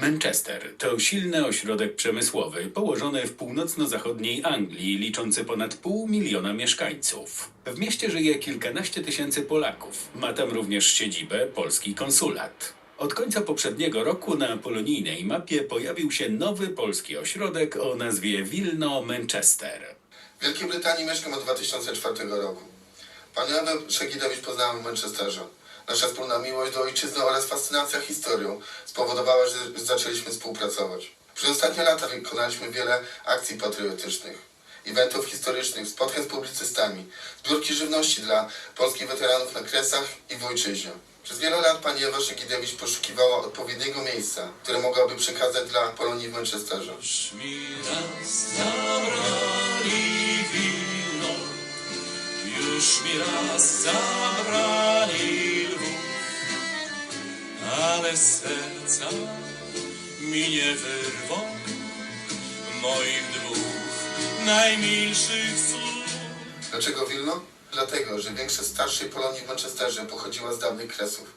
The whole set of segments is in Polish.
Manchester to silny ośrodek przemysłowy położony w północno-zachodniej Anglii, liczący ponad pół miliona mieszkańców. W mieście żyje kilkanaście tysięcy Polaków. Ma tam również siedzibę polski konsulat. Od końca poprzedniego roku na polonijnej mapie pojawił się nowy polski ośrodek o nazwie Wilno Manchester. W Wielkiej Brytanii mieszkam od 2004 roku. Panią Ewę Szegidowicz poznałem w Manchesterze. Nasza wspólna miłość do ojczyzny oraz fascynacja historią spowodowała, że zaczęliśmy współpracować. Przez ostatnie lata wykonaliśmy wiele akcji patriotycznych, eventów historycznych, spotkań z publicystami, zbiórki żywności dla polskich weteranów na Kresach i w ojczyźnie. Przez wiele lat pani Ewa Szegidowicz poszukiwała odpowiedniego miejsca, które mogłaby przekazać dla Polonii w Manchesterze. Już mi raz zabrali ale serca mi nie wyrwą moich dwóch najmilszych słów. Dlaczego Wilno? Dlatego, że większość starszej Polonii w Manchesterze pochodziła z dawnych kresów.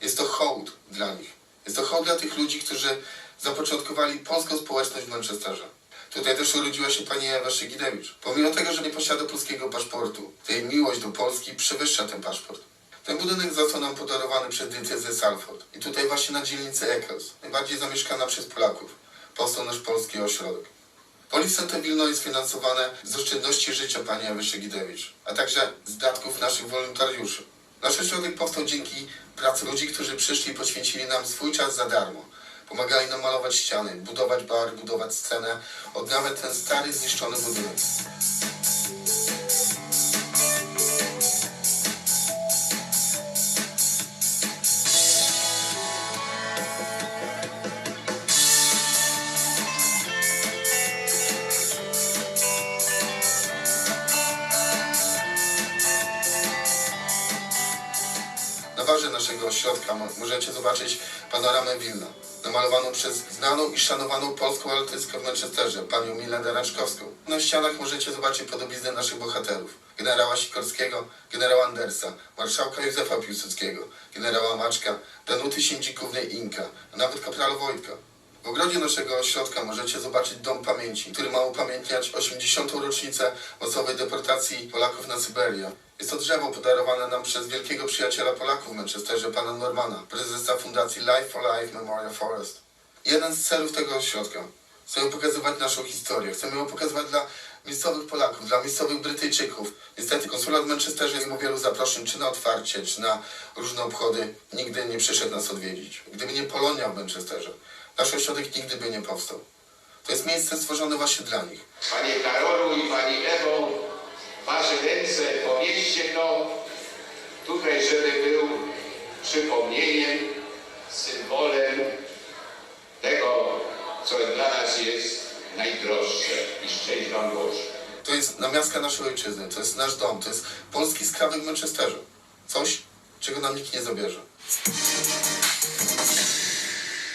Jest to hołd dla nich. Jest to hołd dla tych ludzi, którzy zapoczątkowali polską społeczność w Manchesterze. Tutaj też urodziła się pani Ewa Szygidewicz. Pomimo tego, że nie posiada polskiego paszportu, to jej miłość do Polski przewyższa ten paszport. Ten budynek został nam podarowany przez diecezję Salford. I tutaj właśnie na dzielnicy Eccles, najbardziej zamieszkana przez Polaków, powstał nasz polski ośrodek. Policjant Wilno jest finansowane z oszczędności życia pani Ewy Szegidewicz, a także z datków naszych wolontariuszy. Nasz ośrodek powstał dzięki pracy ludzi, którzy przyszli i poświęcili nam swój czas za darmo. Pomagali nam malować ściany, budować bar, budować scenę, odnawiać ten stary, zniszczony budynek. Barze naszego ośrodka mo- możecie zobaczyć panoramę Wilna, namalowaną przez znaną i szanowaną polską artystkę w Manchesterze, panią Milenę Raczkowską. Na ścianach możecie zobaczyć podobizny naszych bohaterów. Generała Sikorskiego, generała Andersa, marszałka Józefa Piłsudskiego, generała Maczka, Danuty Siędzikównej-Inka, a nawet kaprala Wojtka. W ogrodzie naszego ośrodka możecie zobaczyć Dom Pamięci, który ma upamiętniać 80. rocznicę masowej deportacji Polaków na Syberię. Jest to drzewo podarowane nam przez wielkiego przyjaciela Polaków w Manchesterze, pana Normana, prezesa fundacji Life for Life Memorial Forest. Jeden z celów tego ośrodka. Chcemy pokazywać naszą historię, chcemy ją pokazywać dla miejscowych Polaków, dla miejscowych Brytyjczyków. Niestety konsulat w Manchesterze mimo wielu zaproszeń, czy na otwarcie, czy na różne obchody, nigdy nie przyszedł nas odwiedzić. Gdyby nie Polonia w Manchesterze, nasz ośrodek nigdy by nie powstał. To jest miejsce stworzone właśnie dla nich. Panie Karolu i Pani Ewo, Wasze ręce powieście go tutaj, żeby był przypomnieniem, symbolem tego, co dla nas jest najdroższe i szczęść Wam Boże. To jest namiastka naszej ojczyzny, to jest nasz dom, to jest polski skrawek w Manchesterze. Coś, czego nam nikt nie zabierze.